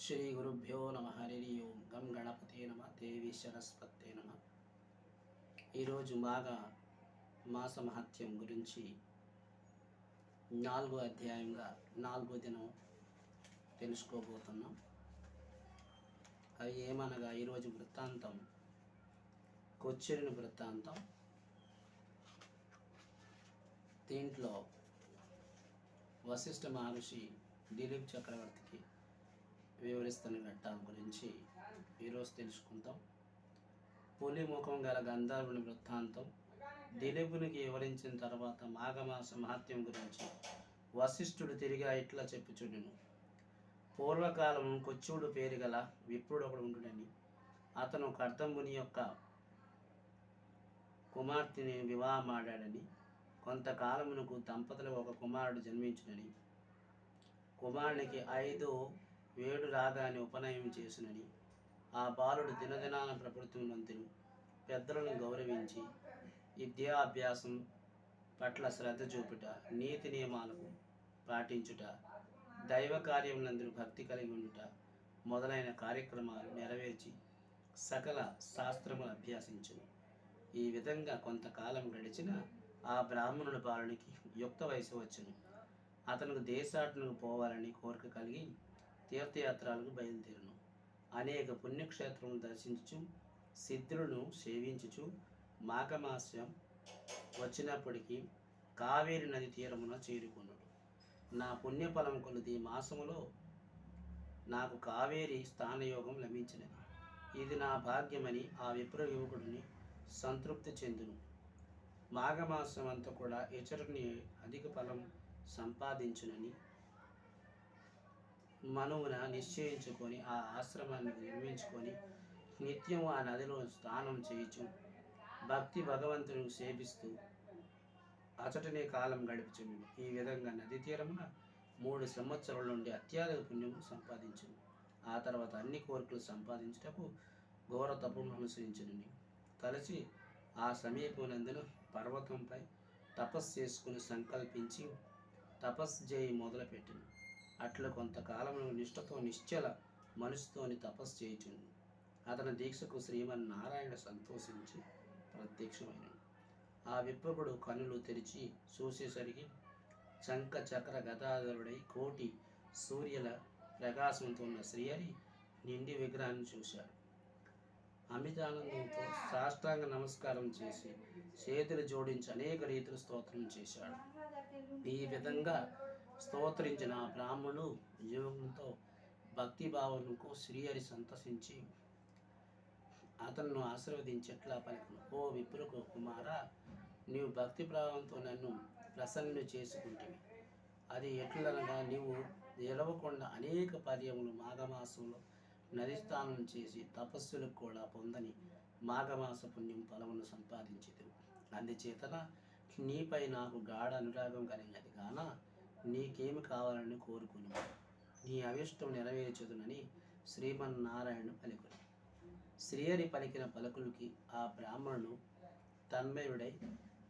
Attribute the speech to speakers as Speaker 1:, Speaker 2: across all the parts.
Speaker 1: శ్రీ గురుభ్యో నమ. హరి ఓం. గం గణపతే నమ. దేవి సరస్వతే నమ. ఈరోజు మాఘ మాస మహత్యం గురించి నాలుగో అధ్యాయంగా నాలుగో దినం తెలుసుకోబోతున్నాం. అవి ఏమనగా ఈరోజు వృత్తాంతం కొచ్చిరిన వృత్తాంతం. దీంట్లో వశిష్ఠ మహర్షి దిలీప్ చక్రవర్తికి వివరిస్తున్న ఘట్టాల గురించి ఈరోజు తెలుసుకుందాం పులి ముఖం గల గంధర్వుని వృత్తాంతం. దిలీపునికి వివరించిన తర్వాత మాఘమాస మహత్యం గురించి వశిష్ఠుడు తిరిగా ఇట్లా చెప్పుచుండెను. పూర్వకాలం కొచ్చుడు పేరు గల విప్రుడు ఒకడు ఉండుడని అతను కర్తంబుని యొక్క కుమార్తెని వివాహమాడాడని కొంతకాలమునకు దంపతులకు ఒక కుమారుడు జన్మించునని. కుమారునికి ఐదు వేడు రాగాని ఉపనయం చేసునని ఆ బాలుడు దినదినాన ప్రభుత్వం నంతును పెద్దలను గౌరవించి విద్యాభ్యాసం పట్ల శ్రద్ధ చూపుట నీతి నియమాలకు పాటించుట దైవ కార్యములందరూ భక్తి కలిగి ఉండుట మొదలైన కార్యక్రమాలు నెరవేర్చి సకల శాస్త్రములు అభ్యాసించును. ఈ విధంగా కొంతకాలం గడిచిన ఆ బ్రాహ్మణుడు బాలునికి యుక్త వయసు వచ్చును. అతనికి దేశాటనకు పోవాలని కోరిక కలిగి తీర్థయాత్రలకు బయలుదేరును. అనేక పుణ్యక్షేత్రములు దర్శించు సిద్ధులను సేవించుచు మాఘమాసం వచ్చినప్పటికీ కావేరి నది తీరమున చేరుకున్నాడు నా పుణ్యఫలం కొలది మాసములో నాకు కావేరి స్థానయోగం లభించినది. ఇది నా భాగ్యమని ఆ విప్ర యువకుడిని సంతృప్తి చెందును. మాఘమాసం అంతా కూడా ఇతరుని అధిక ఫలం సంపాదించునని మనువున నిశ్చయించుకొని ఆ ఆశ్రమాన్ని నిర్మించుకొని నిత్యం ఆ నదిలో స్నానం చేయించు భక్తి భగవంతుని సేవిస్తూ అచటనే కాలం గడిపించను ఈ విధంగా నది తీరమున మూడు సంవత్సరాల నుండి అత్యధిక పుణ్యము సంపాదించును ఆ తర్వాత అన్ని కోరికలు సంపాదించుటకు ఘోర తపము అనుసరించునని తలచి ఆ సమీపనందున పర్వతంపై తపస్సు చేసుకుని సంకల్పించి తపస్సు చేయి మొదలుపెట్టిను. అట్లా కొంతకాలంలో నిష్ఠతో నిశ్చల మనసుతోని తపస్సు చేయుచుండు. అతని దీక్షకు శ్రీమన్నారాయణ సంతోషించి ప్రత్యక్షమైన ఆ విప్రకుడు కనులు తెరిచి చూసేసరికి చంక చక్ర గదాధరుడై కోటి సూర్యుల ప్రకాశంతో ఉన్న శ్రీహరి నిండి విగ్రహాన్ని చూశాడు. అమితానందంతో సాష్టాంగ నమస్కారం చేసి చేతులు జోడించి అనేక రీతులు స్తోత్రం చేశాడు. ఈ విధంగా స్తోత్రించిన బ్రాహ్మణుడు యోగంతో భక్తి భావనకు శ్రీహరి సంతసించి అతను ఆశీర్వదించేట్లా పలికను ఓ విప్రకు కుమార నీవు భక్తి భావంతో నన్ను ప్రసన్ను చేసుకుంటివి. అది ఎట్లనగా నీవు నిలవకుండా అనేక పర్యములు మాఘమాసంలో నదిస్థానం చేసి తపస్సులకు కూడా పొందని మాఘమాస పుణ్యం ఫలమును సంపాదించదు అందుచేతన నీపై నాకు గాఢ అనురాగం కలిగినది కాన నీకేమి కావాలని కోరుకుని. నీ అవిష్టం నెరవేర్చదునని శ్రీమన్నారాయణ పలుకుని. శ్రీహరి పలికిన పలుకులకి ఆ బ్రాహ్మణుడు తన్మయుడై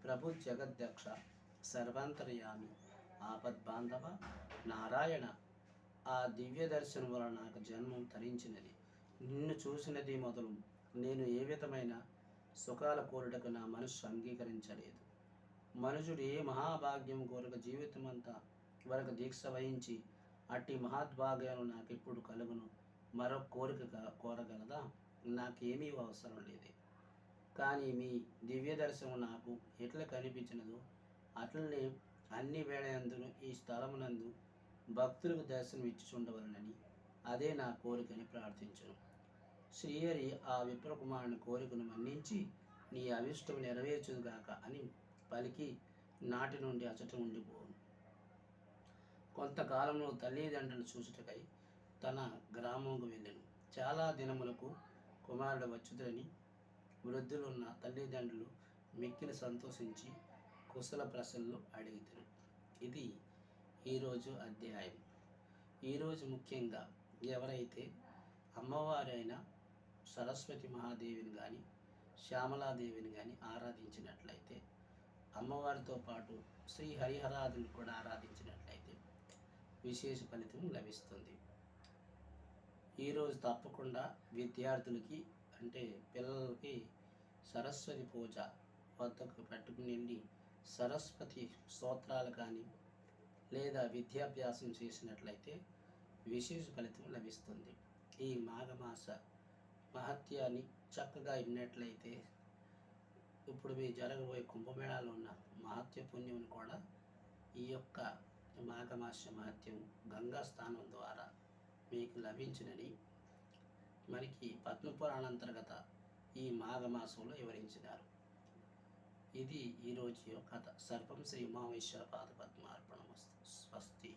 Speaker 1: ప్రభు జగద్దక్ష సర్వాంతర్యామి ఆపద్బాంధవ నారాయణ ఆ దివ్య దర్శనం వలన నాకు జన్మం తరించినది. నిన్ను చూసినది మొదలు నేను ఏ విధమైన సుఖాల కోరుటకు నా మనస్సు అంగీకరించలేదు. మనుషుడు ఏ మహాభాగ్యం కోరిక జీవితం అంతా వరకు దీక్ష వహించి అట్టి మహాద్భాగ్యాలు నాకు ఎప్పుడు కలుగును? మరో కోరిక కోరగలదా? నాకేమీ అవసరం లేదే. కానీ మీ దివ్య దర్శనం నాకు ఎట్లా కనిపించినదో అట్లనే అన్ని వేళయందును ఈ స్థలమునందు భక్తులకు దర్శనం ఇచ్చుచుండవలనని అదే నా కోరికని ప్రార్థించను. శ్రీహరి ఆ విప్రకుమారుని కోరికను మన్నించి నీ అవిష్టం నెరవేర్చుగాక అని పలికి నాటి నుండి అచట ఉండిపోను కొంతకాలంలో తల్లిదండ్రులు చూసుటకై తన గ్రామంకు వెళ్ళాను. చాలా దినములకు కుమారుడు వచ్చుదని వృద్ధులున్న తల్లిదండ్రులు మిక్కిలి సంతోషించి కుశల ప్రశ్నలు అడిగితారు. ఇది ఈరోజు అధ్యాయం. ఈరోజు ముఖ్యంగా ఎవరైతే అమ్మవారైన సరస్వతి మహాదేవిని కానీ శ్యామలాదేవిని కానీ ఆరాధించినట్లయితే అమ్మవారితో పాటు శ్రీ హరిహరాదుని కూడా ఆరాధించినట్లయితే విశేష ఫలితం లభిస్తుంది. ఈరోజు తప్పకుండా విద్యార్థులకి అంటే పిల్లలకి సరస్వతి పూజ వద్దకు పెట్టుకుని వెళ్ళి సరస్వతి స్తోత్రాలు కానీ లేదా విద్యాభ్యాసం చేసినట్లయితే విశేష ఫలితం లభిస్తుంది. ఈ మాఘమాస మహత్యాన్ని చక్కగా విన్నట్లయితే ఇప్పుడు మీ జరగబోయే కుంభమేళాలో ఉన్న మహత్య పుణ్యం కూడా ఈ యొక్క మాఘమాస మహత్యం గంగా స్థానం ద్వారా మీకు లభించినని మనకి పద్మపురాణాంతర్గత ఈ మాఘమాసంలో వివరించినారు. ఇది ఈరోజు యొక్క కథ. సర్వం శ్రీ ఉమామేశ్వర పాద పద్మార్పణమస్తు. స్వస్తి